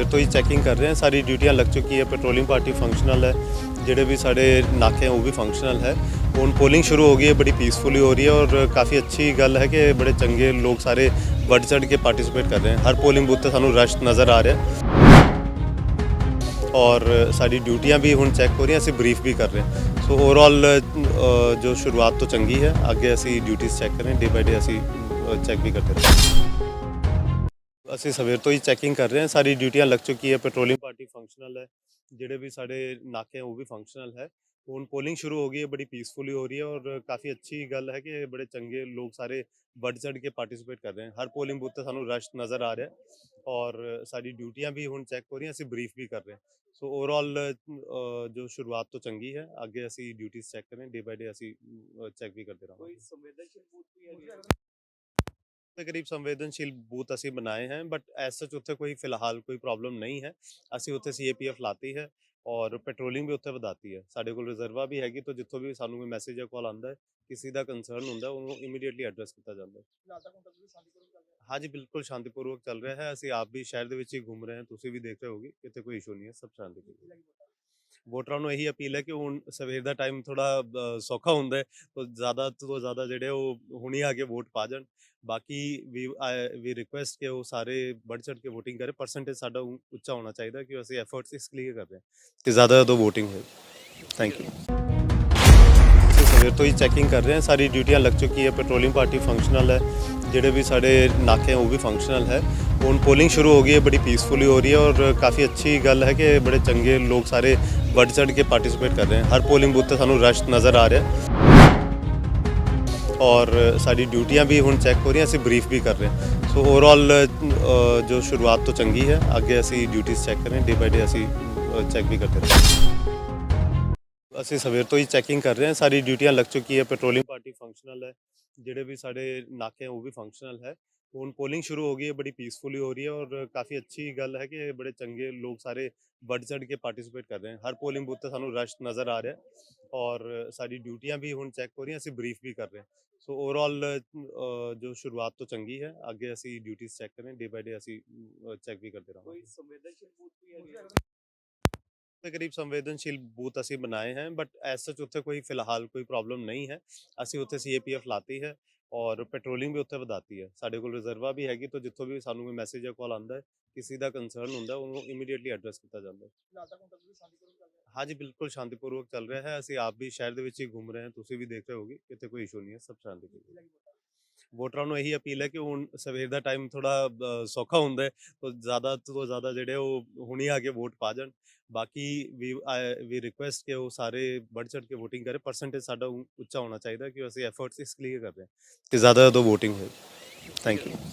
ਸਵੇਰ ਤੋਂ ਹੀ ਚੈਕਿੰਗ ਕਰ ਰਹੇ ਹਾਂ। ਸਾਰੀ ਡਿਊਟੀਆਂ ਲੱਗ ਚੁੱਕੀ ਹੈ। ਪੈਟਰੋਲਿੰਗ ਪਾਰਟੀ ਫੰਕਸ਼ਨਲ ਹੈ। ਜਿਹੜੇ ਵੀ ਸਾਡੇ ਨਾਕੇ ਉਹ ਵੀ ਫੰਕਸ਼ਨਲ ਹੈ। ਹੁਣ ਪੋਲਿੰਗ ਸ਼ੁਰੂ ਹੋ ਗਈ ਹੈ। ਬੜੀ ਪੀਸਫੁਲੀ ਹੋ ਰਹੀ ਹੈ ਔਰ ਕਾਫੀ ਅੱਛੀ ਗੱਲ ਹੈ ਕਿ ਬੜੇ ਚੰਗੇ ਲੋਕ ਸਾਰੇ ਵੱਧ ਚੜ੍ਹ ਕੇ ਪਾਰਟਿਸਿਪੇਟ ਕਰ ਰਹੇ ਹਨ। ਹਰ ਪੋਲਿੰਗ ਬੂਥ ਤੇ ਸਾਨੂੰ ਰਸ਼ ਨਜ਼ਰ ਆ ਰਿਹਾ ਔਰ ਸਾਡੀ ਡਿਊਟੀਆਂ ਵੀ ਹੁਣ ਚੈੱਕ ਹੋ ਰਹੀਆਂ। ਅਸੀਂ ਬਰੀਫ ਵੀ ਕਰ ਰਹੇ ਹਾਂ। ਸੋ ਓਵਰਆਲ ਜੋ ਸ਼ੁਰੂਆਤ ਤੋਂ ਚੰਗੀ ਹੈ। ਅੱਗੇ ਅਸੀਂ ਡਿਊਟੀਆਂ ਚੈੱਕ ਕਰ ਕरें ਡੇ ਬਾਈ ਡੇ ਅਸੀਂ ਚੈੱਕ ਵੀ ਕਰਦੇ ਰਹਾਂਗੇ। ਅਸੀਂ ਸਵੇਰ ਤੋਂ ਹੀ ਚੈਕਿੰਗ ਕਰ ਰਹੇ ਹਾਂ। ਸਾਰੀ ਡਿਊਟੀਆਂ ਲੱਗ ਚੁੱਕੀ ਹੈ। ਪੈਟਰੋਲਿੰਗ ਪਾਰਟੀ ਫੰਕਸ਼ਨਲ ਹੈ। ਜਿਹੜੇ ਵੀ ਸਾਡੇ ਨਾਕੇ ਹੈ ਉਹ ਵੀ ਫੰਕਸ਼ਨਲ ਹੈ। ਹੁਣ ਪੋਲਿੰਗ ਸ਼ੁਰੂ ਹੋ ਗਈ ਹੈ। ਬੜੀ ਪੀਸਫੁਲੀ ਹੋ ਰਹੀ ਹੈ ਔਰ ਕਾਫੀ ਅੱਛੀ ਗੱਲ ਹੈ ਕਿ ਬੜੇ ਚੰਗੇ ਲੋਕ ਸਾਰੇ ਵੱਧ ਚੜ੍ਹ ਕੇ ਪਾਰਟਿਸਿਪੇਟ ਕਰ ਰਹੇ ਹਨ। ਹਰ ਪੋਲਿੰਗ ਬੂਥ ਤੇ ਸਾਨੂੰ ਰਸ਼ ਨਜ਼ਰ ਆ ਰਿਹਾ ਔਰ ਸਾਡੀ ਡਿਊਟੀਆਂ ਵੀ ਹੁਣ ਚੈੱਕ ਹੋ ਰਹੀਆਂ। ਅਸੀਂ ਬਰੀਫ ਵੀ ਕਰ ਰਹੇ ਹਾਂ। ਸੋ ਓਵਰਆਲ ਜੋ ਸ਼ੁਰੂਆਤ ਤੋਂ ਚੰਗੀ ਹੈ, ਅੱਗੇ ਅਸੀਂ ਡਿਊਟੀਆਂ ਚੈੱਕ ਕਰ ਕरें ਡੇ ਬਾਈ ਡੇ ਅਸੀਂ ਚੈੱਕ ਵੀ ਕਰਦੇ ਰਹਾਂਗੇ। ਕੋਈ ਸੰਵੇਦਨਸ਼ੀਲ ਬੂਥ ਵੀ ਹੈ? ਦੇ ਕਰੀਬ ਸੰਵੇਦਨਸ਼ੀਲ ਬੂਥ ਅਸੀਂ ਬਣਾਏ ਹਨ ਬਟ ਐਸ ਸੱਚ ਉੱਥੇ ਕੋਈ ਫਿਲਹਾਲ ਕੋਈ ਪ੍ਰੋਬਲਮ ਨਹੀਂ ਹੈ। ਅਸੀਂ ਉੱਥੇ ਸੀਏਪੀਐਫ ਲਾਤੀ ਹੈ ਔਰ ਪੈਟਰੋਲਿੰਗ ਵੀ ਉੱਥੇ ਵਧਾਤੀ ਹੈ। ਸਾਡੇ ਕੋਲ ਰਿਜ਼ਰਵਾ ਵੀ ਹੈਗੀ ਤਾਂ ਜਿੱਥੋਂ ਵੀ ਸਾਨੂੰ ਕੋਈ ਮੈਸੇਜ ਜਾਂ ਕਾਲ ਆਉਂਦਾ ਹੈ ਕਿਸੇ ਦਾ ਕੰਸਰਨ ਹੁੰਦਾ ਉਹਨੂੰ ਇਮੀਡੀਏਟਲੀ ਐਡਰੈਸ ਕੀਤਾ ਜਾਂਦਾ ਹੈ। ਹਾਂਜੀ ਬਿਲਕੁਲ ਸ਼ਾਂਤੀਪੂਰਵਕ ਚੱਲ ਰਿਹਾ ਹੈ। ਅਸੀਂ ਆਪ ਵੀ ਸ਼ਹਿਰ ਦੇ ਵਿੱਚ ਹੀ ਘੁੰਮ ਰਹੇ ਹਾਂ ਤੁਸੀਂ ਵੀ ਦੇਖ ਰਹੇ ਹੋਗੇ ਇੱਥੇ ਕੋਈ ਇਸ਼ੂ ਨਹੀਂ ਹੈ ਸਭ ਸ਼ਾਂਤੀਪੂਰਵਕ ਵੋਟਰਾਂ ਨੂੰ ਇਹੀ ਅਪੀਲ ਹੈ ਕਿ ਹੁਣ ਸਵੇਰ ਦਾ ਟਾਈਮ ਥੋੜਾ ਸੌਖਾ ਹੁੰਦਾ ਹੈ, ਤਾਂ ਜ਼ਿਆਦਾ ਤੋਂ ਜ਼ਿਆਦਾ ਜਿਹੜੇ ਉਹ ਹੁਣੀ ਆ ਕੇ ਵੋਟ ਪਾ ਜਾਣ। ਬਾਕੀ ਵੀ ਵੀ ਰਿਕੁਐਸਟ ਕਿ ਉਹ ਸਾਰੇ ਵੱਧ ਚੜ ਕੇ VOTING ਕਰੇ ਪਰਸੈਂਟੇਜ ਸਾਡਾ ਉੱਚਾ ਹੋਣਾ ਚਾਹੀਦਾ ਕਿ ਅਸੀਂ ਐਫਰਟਸ ਇਸ ਲਈ ਕਰ ਰਹੇ ਹਾਂ ਕਿ ਜ਼ਿਆਦਾ ਤੋਂ VOTING ਹੋਵੇ ਥੈਂਕ ਯੂ ਸਵੇਰ ਤੋਂ ਹੀ ਚੈਕਿੰਗ ਕਰ ਰਹੇ ਹਾਂ, ਸਾਰੀ ਡਿਊਟੀਆਂ ਲੱਗ ਚੁੱਕੀ ਹੈ ਪੈਟਰੋਲਿੰਗ ਪਾਰਟੀ ਫੰਕਸ਼ਨਲ ਹੈ। ਜਿਹੜੇ ਵੀ ਸਾਡੇ ਨਾਕੇ ਉਹ ਵੀ ਫੰਕਸ਼ਨਲ ਹੈ। ਹੁਣ ਪੋਲਿੰਗ ਸ਼ੁਰੂ ਹੋ ਗਈ ਹੈ, ਬੜੀ ਪੀਸਫੁਲੀ ਹੋ ਰਹੀ ਹੈ ਔਰ ਕਾਫੀ ਅੱਛੀ ਗੱਲ ਹੈ ਕਿ ਬੜੇ ਚੰਗੇ ਲੋਕ ਸਾਰੇ ਵੱਧ ਚੜ੍ਹ ਕੇ ਪਾਰਟਿਸਿਪੇਟ ਕਰ ਰਹੇ ਹਨ ਹਰ ਪੋਲਿੰਗ ਬੂਥ ਤੇ ਸਾਨੂੰ ਰਸ਼ ਨਜ਼ਰ ਆ ਰਿਹਾ ਔਰ ਸਾਡੀ ਡਿਊਟੀਆਂ ਵੀ ਹੁਣ ਚੈੱਕ ਹੋ ਰਹੀਆਂ, ਅਸੀਂ ਬਰੀਫ ਵੀ ਕਰ ਰਹੇ ਹਾਂ। ਸੋ ਓਵਰਆਲ ਜੋ ਸ਼ੁਰੂਆਤ ਤੋਂ ਚੰਗੀ ਹੈ, ਅੱਗੇ ਅਸੀਂ ਡਿਊਟੀਆਂ ਚੈੱਕ ਕਰ ਰਹੇ ਡੇ ਬਾਈ ਡੇ ਅਸੀਂ ਚੈੱਕ ਵੀ ਕਰਦੇ ਰਹਾਂਗੇ। ਅਸੀਂ ਸਵੇਰ ਤੋਂ ਹੀ ਚੈਕਿੰਗ ਕਰ ਰਹੇ ਹਾਂ। ਸਾਰੀ ਡਿਊਟੀਆਂ ਲੱਗ ਚੁੱਕੀ ਹੈ। ਪੈਟਰੋਲਿੰਗ ਪਾਰਟੀ ਫੰਕਸ਼ਨਲ ਹੈ। ਜਿਹੜੇ ਵੀ ਸਾਡੇ ਨਾਕੇ ਉਹ ਵੀ ਫੰਕਸ਼ਨਲ ਹੈ। ਹੁਣ ਪੋਲਿੰਗ ਸ਼ੁਰੂ ਹੋ ਗਈ ਹੈ। ਬੜੀ ਪੀਸਫੁਲੀ ਹੋ ਰਹੀ ਹੈ ਔਰ ਕਾਫੀ ਅੱਛੀ ਗੱਲ ਹੈ ਕਿ ਬੜੇ ਚੰਗੇ ਲੋਕ ਸਾਰੇ ਵੱਧ ਚੜ੍ਹ ਕੇ ਪਾਰਟਿਸਿਪੇਟ ਕਰ ਰਹੇ ਹਨ। ਹਰ ਪੋਲਿੰਗ ਬੂਥ ਤੇ ਸਾਨੂੰ ਰਸ਼ ਨਜ਼ਰ ਆ ਰਿਹਾ ਔਰ ਸਾਡੀ ਡਿਊਟੀਆਂ ਵੀ ਹੁਣ ਚੈੱਕ ਹੋ ਰਹੀਆਂ। ਅਸੀਂ ਬਰੀਫ ਵੀ ਕਰ ਰਹੇ ਹਾਂ। ਸੋ ਓਵਰਆਲ ਜੋ ਸ਼ੁਰੂਆਤ ਤੋਂ ਚੰਗੀ ਹੈ। ਅੱਗੇ ਅਸੀਂ ਡਿਊਟੀਆਂ ਚੈੱਕ ਕਰ ਰਹੇ ਡੇ ਬਾਈ ਡੇ ਅਸੀਂ ਚੈੱਕ ਵੀ ਕਰਦੇ ਰਹਾਂਗੇ। ਕੋਈ ਸੰਵੇਦਨਸ਼ੀਲ ਬੂਥ ਵੀ ਹੈ ਦੇ ਕਰੀਬ ਸੰਵੇਦਨਸ਼ੀਲ ਬੂਥ ਅਸੀਂ ਬਣਾਏ ਹਨ ਬਟ ਐਸ ਸੱਚ ਉੱਥੇ ਕੋਈ ਫਿਲਹਾਲ ਕੋਈ ਪ੍ਰੋਬਲਮ ਨਹੀਂ ਹੈ। ਅਸੀਂ ਉੱਥੇ ਸੀਏਪੀਐਫ ਲਾਤੀ ਹੈ ਔਰ ਪੈਟਰੋਲਿੰਗ ਵੀ ਉੱਥੇ ਵਧਾਤੀ ਹੈ। ਸਾਡੇ ਕੋਲ ਰਿਜ਼ਰਵਾ ਵੀ ਹੈਗੀ ਤੋਂ ਜਿੱਥੋਂ ਵੀ ਸਾਨੂੰ ਕੋਈ ਮੈਸੇਜ ਜਾਂ ਕਾਲ ਆਉਂਦਾ ਹੈ ਕਿਸੇ ਦਾ ਕੰਸਰਨ ਹੁੰਦਾ ਉਹਨੂੰ ਇਮੀਡੀਏਟਲੀ ਐਡਰੈਸ ਕੀਤਾ ਜਾਂਦਾ ਹੈ। ਹਾਂਜੀ ਬਿਲਕੁਲ ਸ਼ਾਂਤੀਪੂਰਵਕ ਚੱਲ ਰਿਹਾ ਹੈ। ਅਸੀਂ ਆਪ ਵੀ ਸ਼ਹਿਰ ਦੇ ਵਿੱਚ ਹੀ ਘੁੰਮ ਰਹੇ ਹਾਂ ਤੁਸੀਂ ਵੀ ਦੇਖ ਰਹੇ ਹੋਗੇ ਕਿਤੇ ਕੋਈ ਇਸ਼ੂ ਨਹੀਂ ਹੈ ਸਭ ਸ਼ਾਂਤੀਪੂਰਵਕ ਵੋਟਰਾਂ ਨੂੰ ਇਹੀ ਅਪੀਲ ਹੈ ਕਿ ਹੁਣ ਸਵੇਰ ਦਾ ਟਾਈਮ ਥੋੜਾ ਸੌਖਾ ਹੁੰਦਾ ਹੈ, ਤਾਂ ਜ਼ਿਆਦਾ ਤੋਂ ਜ਼ਿਆਦਾ ਜਿਹੜੇ ਉਹ ਹੁਣੀ ਆ ਕੇ ਵੋਟ ਪਾ ਜਾਣ। ਬਾਕੀ ਵੀ ਵੀ ਰਿਕੁਐਸਟ ਕਿ ਉਹ ਸਾਰੇ ਵੱਧ ਚੜ ਕੇ ਵੋਟਿੰਗ ਕਰੇ ਪਰਸੈਂਟੇਜ ਸਾਡਾ ਉੱਚਾ ਹੋਣਾ ਚਾਹੀਦਾ ਕਿ ਅਸੀਂ ਐਫਰਟਸ ਇਸ ਲਈ ਕਰ ਰਹੇ ਹਾਂ, ਕਿ ਜ਼ਿਆਦਾ ਤੋਂ VOTING ਹੋਏ ਥੈਂਕ ਯੂ